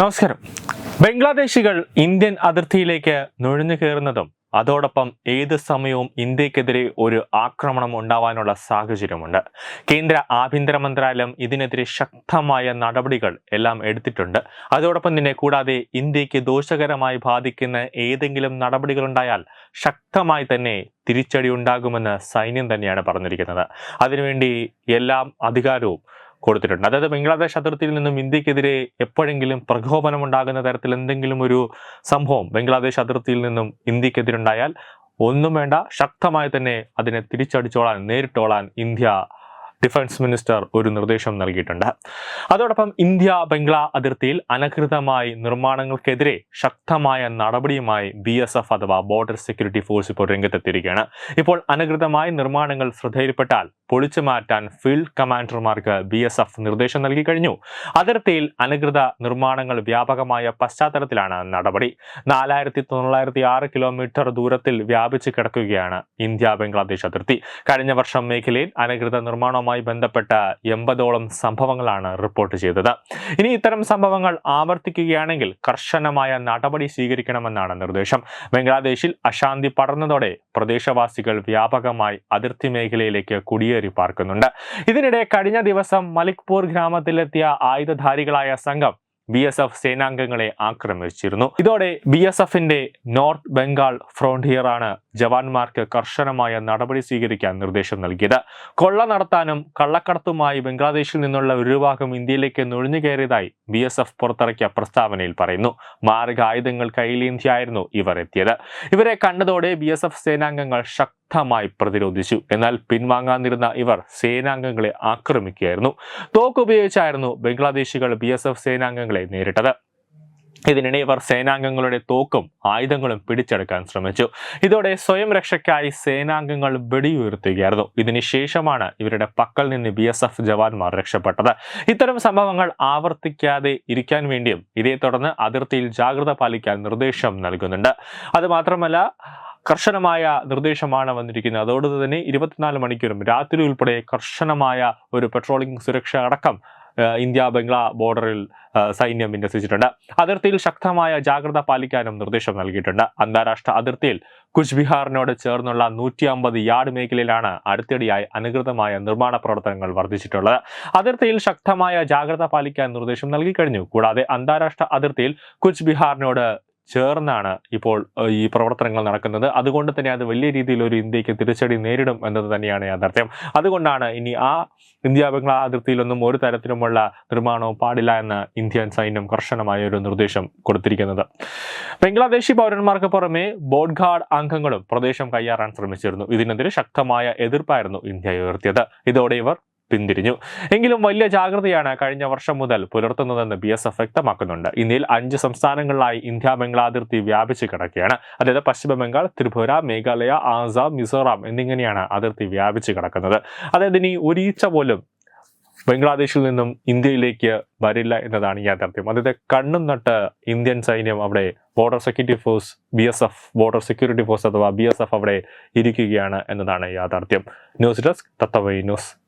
നമസ്കാരം. ബംഗ്ലാദേശികൾ ഇന്ത്യൻ അതിർത്തിയിലേക്ക് നുഴഞ്ഞു കയറുന്നതും അതോടൊപ്പം ഏത് സമയവും ഇന്ത്യക്കെതിരെ ഒരു ആക്രമണം ഉണ്ടാവാനുള്ള സാഹചര്യമുണ്ട്. കേന്ദ്ര ആഭ്യന്തര മന്ത്രാലയം ഇതിനെതിരെ ശക്തമായ നടപടികൾ എല്ലാം എടുത്തിട്ടുണ്ട്. അതോടൊപ്പം തന്നെ കൂടാതെ ഇന്ത്യയ്ക്ക് ദോഷകരമായി ബാധിക്കുന്ന ഏതെങ്കിലും നടപടികളുണ്ടായാൽ ശക്തമായി തന്നെ തിരിച്ചടി ഉണ്ടാകുമെന്ന് സൈന്യം തന്നെയാണ് പറഞ്ഞിരിക്കുന്നത്. അതിനുവേണ്ടി എല്ലാം അധികാരവും കൊടുത്തിട്ടുണ്ട്. അതായത് ബംഗ്ലാദേശ് അതിർത്തിയിൽ നിന്നും ഇന്ത്യക്കെതിരെ എപ്പോഴെങ്കിലും പ്രകോപനം ഉണ്ടാകുന്ന തരത്തിൽ എന്തെങ്കിലും ഒരു സംഭവം ബംഗ്ലാദേശ് അതിർത്തിയിൽ നിന്നും ഇന്ത്യക്കെതിരുണ്ടായാൽ ഒന്നും വേണ്ട ശക്തമായി തന്നെ അതിനെ തിരിച്ചടിച്ചോളാൻ നേരിട്ടോളാൻ ഇന്ത്യ ഡിഫൻസ് മിനിസ്റ്റർ ഒരു നിർദ്ദേശം നൽകിയിട്ടുണ്ട്. അതോടൊപ്പം ഇന്ത്യ ബംഗ്ലാ അതിർത്തിയിൽ അനധികൃതമായി നിർമ്മാണങ്ങൾക്കെതിരെ ശക്തമായ നടപടിയുമായി ബി എസ് എഫ് അഥവാ ബോർഡർ സെക്യൂരിറ്റി ഫോഴ്സ് ഇപ്പോൾ രംഗത്തെത്തിയിരിക്കുകയാണ്. ഇപ്പോൾ അനധികൃതമായി നിർമ്മാണങ്ങൾ ശ്രദ്ധയിൽപ്പെട്ടാൽ പൊളിച്ചു മാറ്റാൻ ഫീൽഡ് കമാൻഡർമാർക്ക് ബി എസ് എഫ് നിർദ്ദേശം നൽകി കഴിഞ്ഞു. അതിർത്തിയിൽ അനുകൃത നിർമ്മാണങ്ങൾ വ്യാപകമായ പശ്ചാത്തലത്തിലാണ് നടപടി. നാലായിരത്തി തൊള്ളായിരത്തി ആറ് കിലോമീറ്റർ ദൂരത്തിൽ വ്യാപിച്ചു കിടക്കുകയാണ് ഇന്ത്യ ബംഗ്ലാദേശ് അതിർത്തി. കഴിഞ്ഞ വർഷം മേഖലയിൽ അനുകൃത നിർമ്മാണവുമായി ബന്ധപ്പെട്ട എൺപതോളം സംഭവങ്ങളാണ് റിപ്പോർട്ട് ചെയ്തത്. ഇനി ഇത്തരം സംഭവങ്ങൾ ആവർത്തിക്കുകയാണെങ്കിൽ കർശനമായ നടപടി സ്വീകരിക്കണമെന്നാണ് നിർദ്ദേശം. ബംഗ്ലാദേശിൽ അശാന്തി പടർന്നതോടെ പ്രദേശവാസികൾ വ്യാപകമായി അതിർത്തി മേഖലയിലേക്ക് കുടിയേറി പാർക്കുന്നുണ്ട്. ഇതിനിടെ കഴിഞ്ഞ ദിവസം മലിക്പൂർ ഗ്രാമത്തിലെത്തിയ ആയുധധാരികളായ സംഘം ബി എസ് എഫ് സേനാംഗങ്ങളെ ആക്രമിച്ചിരുന്നു. ഇതോടെ ബി എസ് എഫിന്റെ നോർത്ത് ബംഗാൾ ഫ്രോണ്ടിയറാണ് ജവാന്മാർക്ക് കർശനമായ നടപടി സ്വീകരിക്കാൻ നിർദ്ദേശം നൽകിയത്. കൊള്ള നടത്താനും കള്ളക്കടത്തുമായി ബംഗ്ലാദേശിൽ നിന്നുള്ള ഒരു വിഭാഗം ഇന്ത്യയിലേക്ക് നുഴഞ്ഞു കയറിയതായി ബി എസ് എഫ് പുറത്തിറക്കിയ പ്രസ്താവനയിൽ പറയുന്നു. മാരകായുധങ്ങൾ കയ്യിലേന്തിയായിരുന്നു ഇവർ എത്തിയത്. ഇവരെ കണ്ടതോടെ ബി എസ് എഫ് സേനാംഗങ്ങൾ ശക്തമായി പ്രതിരോധിച്ചു. എന്നാൽ പിൻവാങ്ങാനിരുന്ന ഇവർ സേനാംഗങ്ങളെ ആക്രമിക്കുകയായിരുന്നു. തോക്ക് ഉപയോഗിച്ചായിരുന്നു ബംഗ്ലാദേശികൾ ബി എസ് എഫ് സേനാംഗങ്ങളെ നേരിട്ടത്. ഇതിനിടെ ഇവർ സേനാംഗങ്ങളുടെ തോക്കും ആയുധങ്ങളും പിടിച്ചെടുക്കാൻ ശ്രമിച്ചു. ഇതോടെ സ്വയം രക്ഷയ്ക്കായി സേനാംഗങ്ങൾ വെടിയുയർത്തുകയായിരുന്നു. ഇതിനുശേഷമാണ് ഇവരുടെ പക്കൽ നിന്ന് ബി എസ് എഫ് ജവാന്മാർ രക്ഷപ്പെട്ടത്. ഇത്തരം സംഭവങ്ങൾ ആവർത്തിക്കാതെ ഇരിക്കാൻ വേണ്ടിയും ഇതേ തുടർന്ന് അതിർത്തിയിൽ ജാഗ്രത പാലിക്കാൻ നിർദ്ദേശം നൽകുന്നുണ്ട്. അതുമാത്രമല്ല കർശനമായ നിർദ്ദേശമാണ് വന്നിരിക്കുന്നത്. അതോടൊപ്പം തന്നെ ഇരുപത്തിനാല് മണിക്കൂറും രാത്രി ഉൾപ്പെടെ കർശനമായ ഒരു പെട്രോളിംഗ് സുരക്ഷ അടക്കം ഇന്ത്യ ബംഗ്ലാ ബോർഡറിൽ സൈന്യം വിന്യസിച്ചിട്ടുണ്ട്. അതിർത്തിയിൽ ശക്തമായ ജാഗ്രത പാലിക്കാനും നിർദ്ദേശം നൽകിയിട്ടുണ്ട്. അന്താരാഷ്ട്ര അതിർത്തിയിൽ കുച്ച്ബിഹാറിനോട് ചേർന്നുള്ള നൂറ്റി അമ്പത് യാർഡ് മേഖലയിലാണ് അടുത്തിടെയായി അനുകൃതമായ നിർമ്മാണ പ്രവർത്തനങ്ങൾ വർദ്ധിച്ചിട്ടുള്ളത്. അതിർത്തിയിൽ ശക്തമായ ജാഗ്രത പാലിക്കാൻ നിർദ്ദേശം നൽകി കഴിഞ്ഞു. കൂടാതെ അന്താരാഷ്ട്ര അതിർത്തിയിൽ കുച്ച്ബിഹാറിനോട് ചേർന്നാണ് ഇപ്പോൾ ഈ പ്രവർത്തനങ്ങൾ നടക്കുന്നത്. അതുകൊണ്ട് തന്നെ അത് വലിയ രീതിയിൽ ഒരു ഇന്ത്യയ്ക്ക് തിരിച്ചടി നേരിടും എന്നത് തന്നെയാണ് യാഥാർത്ഥ്യം. അതുകൊണ്ടാണ് ഇനി ആ ഇന്ത്യ ബംഗ്ലാ അതിർത്തിയിലൊന്നും ഒരു തരത്തിലുമുള്ള നിർമ്മാണവും പാടില്ല എന്ന് ഇന്ത്യൻ സൈന്യം കർശനമായ ഒരു നിർദ്ദേശം കൊടുത്തിരിക്കുന്നത്. ബംഗ്ലാദേശി പൗരന്മാർക്ക് പുറമെ ബോഡ്ഗാർഡ് അംഗങ്ങളും പ്രദേശം കൈയാറാൻ ശ്രമിച്ചിരുന്നു. ഇതിനെതിരെ ശക്തമായ എതിർപ്പായിരുന്നു ഇന്ത്യ ഉയർത്തിയത്. ഇതോടെ ഇവർ പിന്തിരിഞ്ഞു. എങ്കിലും വലിയ ജാഗ്രതയാണ് കഴിഞ്ഞ വർഷം മുതൽ പുലർത്തുന്നതെന്ന് ബി എസ് എഫ് വ്യക്തമാക്കുന്നുണ്ട്. ഇന്ത്യയിൽ അഞ്ച് സംസ്ഥാനങ്ങളിലായി ഇന്ത്യ ബംഗ്ലാ അതിർത്തി വ്യാപിച്ചു കിടക്കുകയാണ്. അതായത് പശ്ചിമ ബംഗാൾ ത്രിപുര മേഘാലയ ആസാം മിസോറാം എന്നിങ്ങനെയാണ് അതിർത്തി വ്യാപിച്ചു കിടക്കുന്നത്. അതായത് ഇനി ഒരീച്ച പോലും ബംഗ്ലാദേശിൽ നിന്നും ഇന്ത്യയിലേക്ക് വരില്ല എന്നതാണ് യാഥാർത്ഥ്യം. അതായത് കണ്ണും നട്ട് ഇന്ത്യൻ സൈന്യം അവിടെ border security force B S F border security force അഥവാ ബി എസ് എഫ് അവിടെ ഇരിക്കുകയാണ് എന്നതാണ് യാഥാർത്ഥ്യം. News desk തത്തവൈ news.